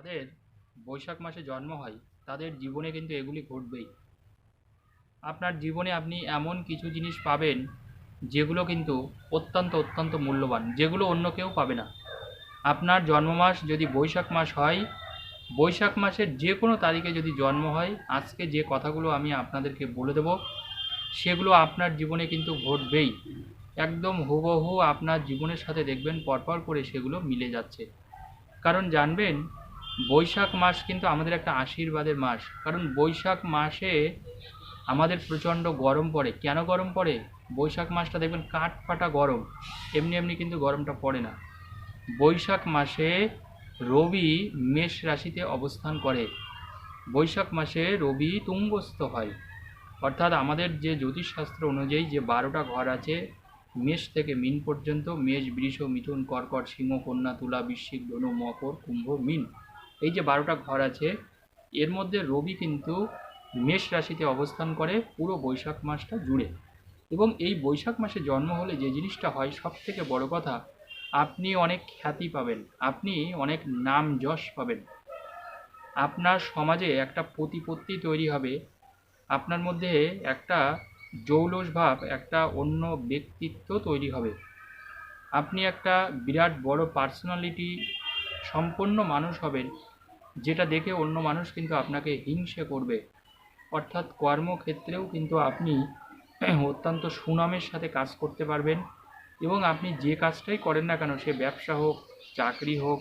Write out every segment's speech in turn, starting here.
যাদের বৈশাখ মাসে জন্ম হয়, তাদের জীবনে কিন্তু এগুলি ঘটবেই। আপনার জীবনে আপনি এমন কিছু জিনিস পাবেন, যেগুলো কিন্তু অত্যন্ত অত্যন্ত মূল্যবান, যেগুলো অন্য কেউ পাবে না। আপনার জন্মমাস যদি বৈশাখ মাস হয়, বৈশাখ মাসের যে কোনো তারিখে যদি জন্ম হয়, আজকে যে কথাগুলো আমি আপনাদেরকে বলে দেব, সেগুলো আপনার জীবনে কিন্তু ঘটবেই। একদম হুবহু আপনার জীবনের সাথে দেখবেন, পরপর করে সেগুলো মিলে যাচ্ছে। কারণ জানবেন বৈশাখ মাস কিন্তু আমাদের একটা আশীর্বাদের মাস। কারণ বৈশাখ মাসে আমাদের প্রচণ্ড গরম পড়ে। কেন গরম পড়ে? বৈশাখ মাসটা দেখবেন কাঠ ফাটা গরম। এমনি এমনি কিন্তু গরমটা পড়ে না। বৈশাখ মাসে রবি মেষ রাশিতে অবস্থান করে। বৈশাখ মাসে রবি তুঙ্গস্থ হয়। অর্থাৎ আমাদের যে জ্যোতিষশাস্ত্র অনুযায়ী যে বারোটা ঘর আছে, মেষ থেকে মিন পর্যন্ত, মেষ, বৃষ, মিথুন, কর্কট, সিংহ, কন্যা, তুলা, বৃশ্চিক, ধনু, মকর, কুম্ভ, মিন। এই যে বারোটা ঘর আছে, এর মধ্যে রবি কিন্তু মেষ রাশিতে অবস্থান করে, পুরো বৈশাখ মাসটা জুড়ে। এবং এই বৈশাখ মাসে জন্ম হলে যে জিনিসটা হয় সব থেকে বড় কথা, আপনি অনেক খ্যাতি পাবেন, আপনি অনেক নাম যশ পাবেন। আপনার সমাজে একটা প্রতিপত্তি তৈরি হবে, আপনার মধ্যে একটা জৌলস ভাব, একটা অন্য ব্যক্তিত্ব তৈরি হবে। আপনি একটা বিরাট বড় পার্সোনালিটি সম্পন্ন মানুষ হবেন যেটা দেখে অন্য মানুষ কিন্তু আপনাকে হিংসে করবে। অর্থাৎ কর্মক্ষেত্রেও কিন্তু আপনি অত্যন্ত সুনামের সাথে কাজ করতে পারবেন এবং আপনি যে কাজটাই করেন না কেন, সে ব্যবসা হোক, চাকরি হোক,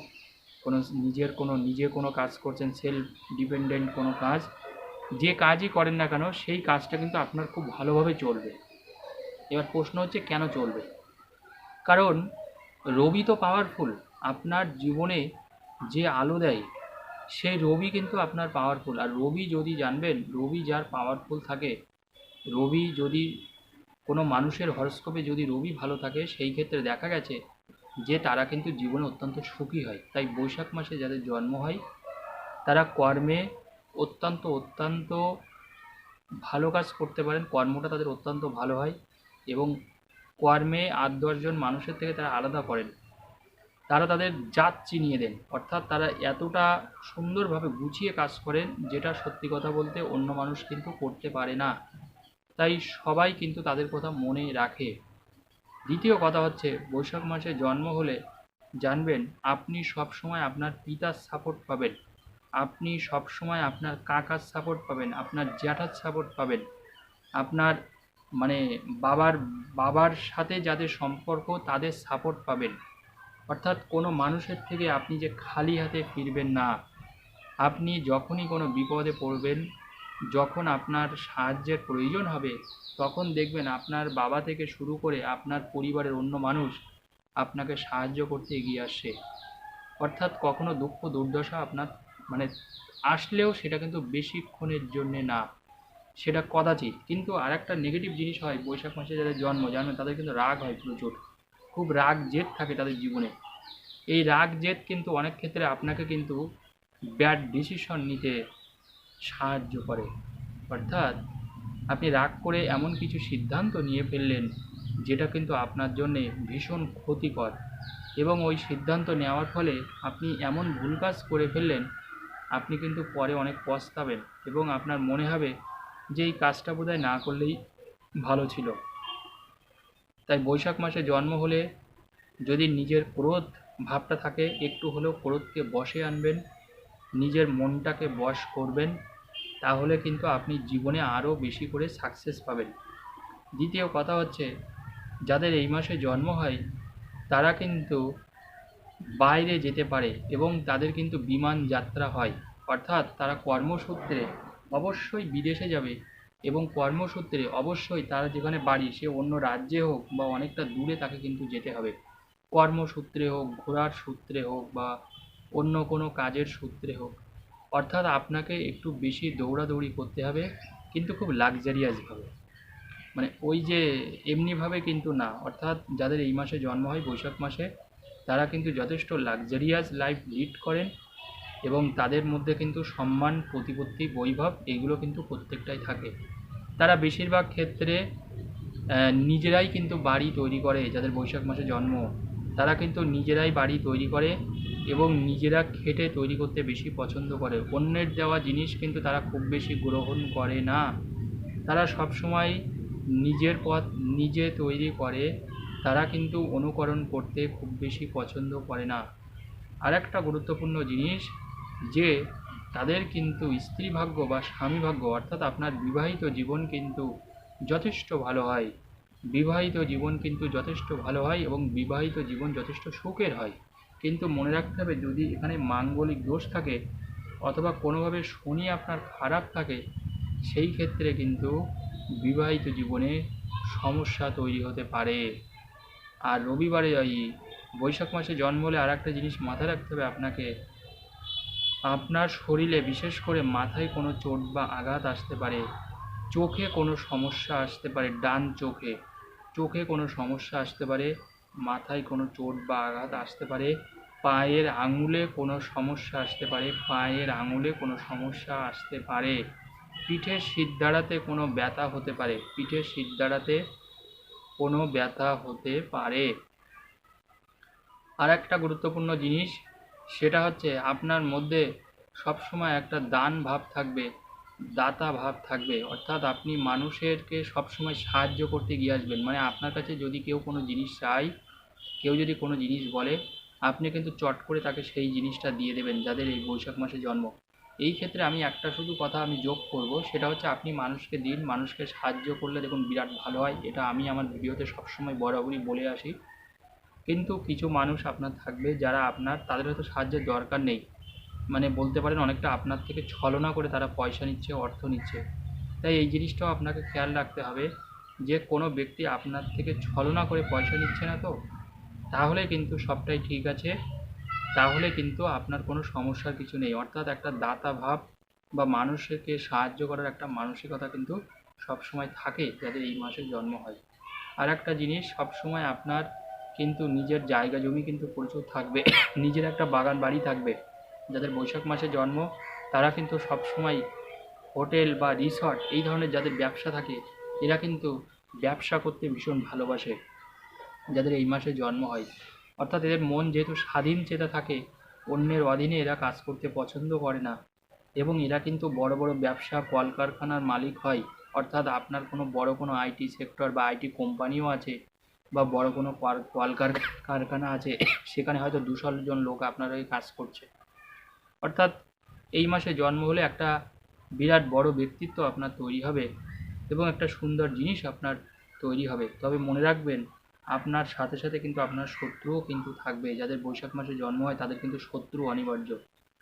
কোনো নিজের কোনো, নিজে কোনো কাজ করছেন সেলফ ডিপেন্ডেন্ট কোনো কাজ, যে কাজই করেন না কেন, সেই কাজটা কিন্তু আপনার খুব ভালোভাবে চলবে। এবার প্রশ্ন হচ্ছে, কেন চলবে? কারণ রবি তো পাওয়ারফুল আপনার জীবনে যে আলো দেয় সেই রবি কিন্তু আপনার পাওয়ারফুল আর রবি যদি জানবেন, রবি যার পাওয়ারফুল থাকে, রবি যদি কোনো মানুষের হরস্কোপে যদি রবি ভালো থাকে, সেই ক্ষেত্রে দেখা গেছে যে তারা কিন্তু জীবনে অত্যন্ত সুখী হয়। তাই বৈশাখ মাসে যাদের জন্ম হয়, তারা কর্মে অত্যন্ত অত্যন্ত ভালো কাজ করতে পারেন। কর্মটা তাদের অত্যন্ত ভালো হয় এবং কর্মে আট দশজন মানুষের থেকে তারা আলাদা করেন তারা তাদের জাত চিনিয়ে দেন। অর্থাৎ তারা এতটা সুন্দরভাবে গুছিয়ে কাজ করেন, যেটা সত্যি কথা বলতে অন্য মানুষ কিন্তু করতে পারে না। তাই সবাই কিন্তু তাদের কথা মনে রাখে। দ্বিতীয় কথা হচ্ছে, বৈশাখ মাসে জন্ম হলে জানবেন, আপনি সবসময় আপনার পিতার সাপোর্ট পাবেন। আপনি সবসময় আপনার কাকার সাপোর্ট পাবেন, আপনার জ্যাঠার সাপোর্ট পাবেন। আপনার মানে বাবার বাবার সাথে যাদের সম্পর্ক, তাদের সাপোর্ট পাবেন। অর্থাৎ কোনো মানুষের থেকে আপনি যে খালি হাতে ফিরবেন না, আপনি যখনই কোনো বিপদে পড়বেন, যখন আপনার সাহায্যের প্রয়োজন হবে, তখন দেখবেন আপনার বাবা থেকে শুরু করে আপনার পরিবারের অন্য মানুষ আপনাকে সাহায্য করতে এগিয়ে আসছে। অর্থাৎ কখনো দুঃখ, দুর্দশা আপনার মানে আসলেও সেটা কিন্তু বেশিক্ষণের জন্যে না, সেটা কদাচিৎ। কিন্তু আর একটা নেগেটিভ জিনিস হয়, বৈশাখ মাসে যাদের জন্ম জানবেন তাদের কিন্তু রাগ হয় প্রচুর খুব রাগ জেদ থাকে তাদের জীবনে। এই রাগ জেদ কিন্তু অনেক ক্ষেত্রে আপনাকে কিন্তু ব্যাড ডিসিশন নিতে সাহায্য করে। অর্থাৎ আপনি রাগ করে এমন কিছু সিদ্ধান্ত নিয়ে ফেললেন, যেটা কিন্তু আপনার জন্যে ভীষণ ক্ষতিকর। এবং ওই সিদ্ধান্ত নেওয়ার ফলে আপনি এমন ভুল কাজ করে ফেললেন, আপনি কিন্তু পরে অনেক পস্তাবেন এবং আপনার মনে হবে যে এই কাজটা বোধহয় না করলেই ভালো ছিল। তাই বৈশাখ মাসে জন্ম হলে যদি নিজের ক্রোধ ভাবটা থাকে, একটু হলেও ক্রোধকে বশে আনবেন, নিজের মনটাকে বশ করবেন, তাহলে কিন্তু আপনি জীবনে আরও বেশি করে সাকসেস পাবেন। দ্বিতীয় কথা হচ্ছে, যাদের এই মাসে জন্ম হয়, তারা কিন্তু বাইরে যেতে পারে এবং তাদের কিন্তু বিমান যাত্রা হয়। অর্থাৎ তারা কর্মসূত্রে অবশ্যই বিদেশে যাবে। এবং কর্মসূত্রে অবশ্যই তারা যেখানে বাড়ি, সে অন্য রাজ্যে হোক বা অনেকটা দূরে তাকে কিন্তু যেতে হবে। কর্মসূত্রে হোক, ঘোরার সূত্রে হোক বা অন্য কোনো কাজের সূত্রে হোক। অর্থাৎ আপনাকে একটু বেশি দৌড়াদৌড়ি করতে হবে, কিন্তু খুব লাক্সারিয়াসভাবে মানে ওই যে এমনিভাবে কিন্তু না, অর্থাৎ যাদের এই মাসে জন্ম হয় বৈশাখ মাসে, তারা কিন্তু যথেষ্ট লাক্সারিয়াস লাইফ লিড করেন। এবং তাদের মধ্যে কিন্তু সম্মান, প্রতিপত্তি, বৈভব এগুলো কিন্তু প্রত্যেকটাই থাকে। তারা বেশিরভাগ ক্ষেত্রে নিজেরাই কিন্তু বাড়ি তৈরি করে, যাদের বৈশাখ মাসে জন্ম, তারা কিন্তু নিজেরাই বাড়ি তৈরি করে এবং নিজেরা খেটে তৈরি করতে বেশি পছন্দ করে। অন্যের দেওয়া জিনিস কিন্তু তারা খুব বেশি গ্রহণ করে না। তারা সবসময় নিজের পথ নিজে তৈরি করে, তারা কিন্তু অনুকরণ করতে খুব বেশি পছন্দ করে না। আর একটা গুরুত্বপূর্ণ জিনিস যে তাদের কিন্তু স্ত্রী ভাগ্য বা স্বামী ভাগ্য অর্থাৎ আপনার বিবাহিত জীবন কিন্তু যথেষ্ট ভালো হয়। বিবাহিত জীবন কিন্তু যথেষ্ট ভালো হয় এবং বিবাহিত জীবন যথেষ্ট সুখের হয়। কিন্তু মনে রাখতে হবে, যদি এখানে মাঙ্গলিক দোষ থাকে অথবা কোনোভাবে শনি আপনার খারাপ থাকে, সেই ক্ষেত্রে কিন্তু বিবাহিত জীবনে সমস্যা তৈরি হতে পারে। আর রবিবারে ওই বৈশাখ মাসে জন্ম হলে আর একটা জিনিস মাথায় রাখতে হবে, আপনাকে আপনার শরীরে বিশেষ করে মাথায় কোনো চোট বা আঘাত আসতে পারে, চোখে কোনো সমস্যা আসতে পারে, ডান চোখে চোখে কোনো সমস্যা আসতে পারে, মাথায় কোনো চোট বা আঘাত আসতে পারে, পায়ের আঙুলে কোনো সমস্যা আসতে পারে, পায়ের আঙুলে কোনো সমস্যা আসতে পারে, পিঠের সিদ্ধারাতে কোনো ব্যথা হতে পারে, পিঠের সিদ্ধারাতে কোনো ব্যথা হতে পারে। আর একটা গুরুত্বপূর্ণ জিনিস সেটা হচ্ছে আপনার মধ্যে সবসময় একটা দান ভাব থাকবে, দাতা ভাব থাকবে। অর্থাৎ আপনি মানুষেরকে সবসময় সাহায্য করতে গিয়ে আসবেন। মানে আপনার কাছে যদি কেউ কোনো জিনিস চায়, কেউ যদি কোনো জিনিস বলে, আপনি কিন্তু চট করে তাকে সেই জিনিসটা দিয়ে দেবেন যাদের এই বৈশাখ মাসে জন্ম। এই ক্ষেত্রে আমি একটা শুধু কথা আমি যোগ করব, সেটা হচ্ছে আপনি মানুষকে দিন, মানুষকে সাহায্য করলে দেখুন বিরাট ভালো হয়। এটা আমি আমার ভিডিওতে সবসময় বরাবরই বলে আসি। কিন্তু কিছু মানুষ আপনার থাকবে যারা আপনার, তাদের হয়তো সাহায্যের দরকার নেই। মানে বলতে পারেন অনেকটা আপনার থেকে ছলনা করে তারা পয়সা নিচ্ছে, অর্থ নিচ্ছে। তাই এই জিনিসটাও আপনাকে খেয়াল রাখতে হবে যে কোনো ব্যক্তি আপনার থেকে ছলনা করে পয়সা নিচ্ছে না তো? তাহলে কিন্তু সবটাই ঠিক আছে। তাহলে কিন্তু আপনার কোনো সমস্যার কিছু নেই। অর্থাৎ একটা দাতা ভাব বা মানুষকে সাহায্য করার একটা মানসিকতা কিন্তু সবসময় থাকে যাদের এই মাসে জন্ম হয়। আর একটা জিনিস, সবসময় আপনার কিন্তু নিজের জায়গা জমি কিন্তু প্রচুর থাকবে। নিজের একটা বাগান বাড়ি থাকবে। যাদের বৈশাখ মাসে জন্ম, তারা কিন্তু সবসময় হোটেল বা রিসর্ট এই ধরনের যাদের ব্যবসা থাকে, এরা কিন্তু ব্যবসা করতে ভীষণ ভালোবাসে, যাদের এই মাসে জন্ম হয়। অর্থাৎ এদের মন যেহেতু স্বাধীন চেতা থাকে, অন্যের অধীনে এরা কাজ করতে পছন্দ করে না। এবং এরা কিন্তু বড় বড় ব্যবসা, কলকারখানার মালিক হয়। অর্থাৎ আপনার কোনো বড় কোনো আইটি সেক্টর বা আইটি কোম্পানিও আছে বা বড় কোনো কল- কারখানা আছে, সেখানে হয়তো দুশো জন লোক আপনার হয়ে কাজ করছে। অর্থাৎ এই মাসে জন্ম হলে একটা বিরাট বড় ব্যক্তিত্ব আপনার তৈরি হবে এবং একটা সুন্দর জিনিস আপনার তৈরি হবে। তবে মনে রাখবেন, আপনার সাথে সাথে কিন্তু আপনার শত্রুও কিন্তু থাকবে। যাদের বৈশাখ মাসে জন্ম হয়, তাদের কিন্তু শত্রু অনিবার্য।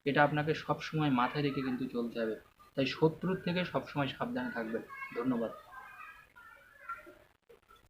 এটা আপনাকে সব সময় মাথায় রেখে কিন্তু চলতে হবে। তাই শত্রুর থেকে সবসময় সাবধানে থাকবেন। ধন্যবাদ।